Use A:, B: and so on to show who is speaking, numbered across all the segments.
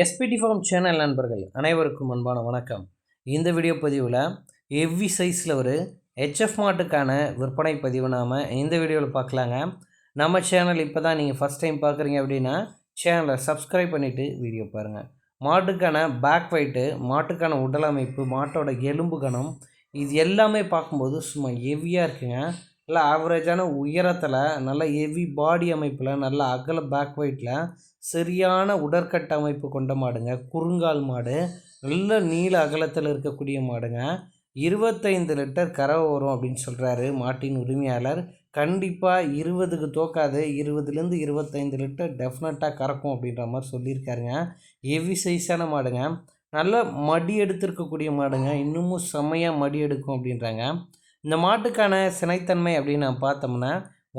A: SPD form channel நண்பர்கள் அனைவருக்கும் அன்பான வணக்கம். இந்த வீடியோ பதிவில் எவ்வி சைஸில் ஒரு ஹெச்எஃப் மாட்டுக்கான விற்பனை பதிவு நாம் இந்த வீடியோவில் பார்க்கலாங்க. நம்ம சேனல் இப்போ தான் நீங்கள் ஃபஸ்ட் டைம் பார்க்குறீங்க அப்படின்னா சேனலை சப்ஸ்கிரைப் பண்ணிவிட்டு வீடியோ பாருங்கள் மாட்டுக்கான பேக் வெயிட்டு மாட்டுக்கான உடல் அமைப்பு மாட்டோட எலும்பு கணம் இது எல்லாமே பார்க்கும்போது சும்மா ஹெவியாக இருக்குங்க. நல்ல ஆவரேஜான உயரத்தில் நல்ல ஹெவி பாடி அமைப்பில் நல்ல அகல பேக் வெயிட்டில் சரியான உடற்கட்ட அமைப்பு கொண்ட மாடுங்க. குறுங்கால் மாடு நல்ல நீள அகலத்தில் இருக்கக்கூடிய மாடுங்க. இருபத்தைந்து லிட்டர் கறவை வரும் அப்படின்னு சொல்கிறாரு மாட்டின் உரிமையாளர். கண்டிப்பாக இருபதுக்கு தோக்காது இருபதுலேருந்து இருபத்தைந்து லிட்டர் டெஃபினட்டாக கறக்கும் அப்படின்ற மாதிரி சொல்லியிருக்காருங்க. ஹெவி சைஸான மாடுங்க. நல்ல மடி எடுத்திருக்கக்கூடிய மாடுங்க. இன்னமும் செம்மையாக மடி எடுக்கும் அப்படின்றாங்க. இந்த மாட்டுக்கான சினைத்தன்மை அப்படின்னு நான் பார்த்தோம்னா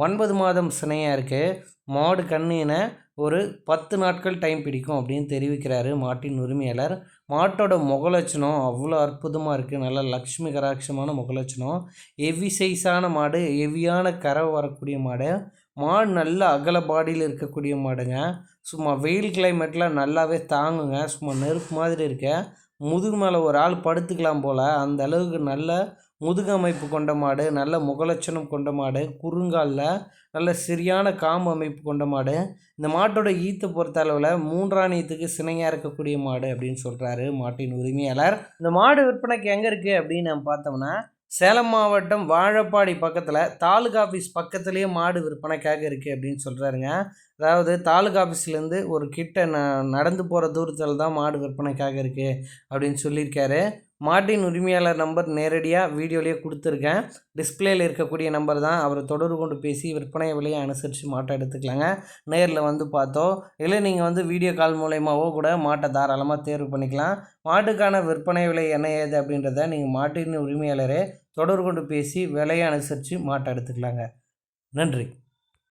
A: ஒன்பது மாதம் சினையாக இருக்குது மாடு கண்ணின ஒரு பத்து நாட்கள் டைம் பிடிக்கும் அப்படின்னு தெரிவிக்கிறாரு மாட்டின் உரிமையாளர். மாட்டோட முகலட்சணம் அவ்வளோ அற்புதமாக இருக்குது நல்ல லக்ஷ்மி கராட்சமான முகலட்சணம். ஹெவி சைஸான மாடு ஹெவியான கரை வரக்கூடிய மாடு. மாடு நல்ல அகல பாடியில் இருக்கக்கூடிய மாடுங்க. சும்மா வெயில் கிளைமேட்டில் நல்லாவே தாங்குங்க. சும்மா நெருப்பு மாதிரி இருக்க. முதுகு மேலே ஒரு ஆள் படுத்துக்கலாம் போல். அந்த அளவுக்கு நல்ல முதுகு அமைப்பு கொண்ட மாடு நல்ல முகலட்சணம் கொண்ட மாடு குறுங்காலில் நல்ல சரியான காம்பு அமைப்பு கொண்ட மாடு. இந்த மாட்டோட ஈத்தை பொறுத்த அளவில் மூன்றாம் ஈத்துக்கு சினையாக இருக்கக்கூடிய மாடு அப்படின்னு சொல்கிறாரு மாட்டின் உரிமையாளர். இந்த மாடு விற்பனைக்கு எங்கே இருக்குது அப்படின்னு நம்ம பார்த்தோம்னா சேலம் மாவட்டம் வாழப்பாடி பக்கத்தில் தாலுகா ஆஃபீஸ் பக்கத்துலேயே மாடு விற்பனைக்காக இருக்குது அப்படின்னு சொல்கிறாருங்க அதாவது தாலுகா ஆஃபீஸ்லேருந்து ஒரு கிட்ட ந நடந்து போகிற தூரத்தில் தான் மாடு விற்பனைக்காக இருக்குது அப்படின்னு சொல்லியிருக்காரு. மாட்டின் உரிமையாளர் நம்பர் நேரடியாக வீடியோலேயே கொடுத்துருக்கேன். டிஸ்பிளேயில் இருக்கக்கூடிய நம்பர் தான். அவரை தொடர்பு கொண்டு பேசி விற்பனை விலையை அனுசரித்து மாட்டை எடுத்துக்கலாங்க. நேரில் வந்து பார்த்தோம். இல்லை நீங்கள் வந்து வீடியோ கால் மூலயமாவோ கூட மாட்டை தாராளமாக தேர்வு பண்ணிக்கலாம். மாட்டுக்கான விற்பனை விலை என்ன ஏது அப்படின்றத நீங்கள் மாட்டின் உரிமையாளரே தொடர்பு கொண்டு பேசி விலையை அனுசரித்து மாட்டை எடுத்துக்கலாங்க. நன்றி.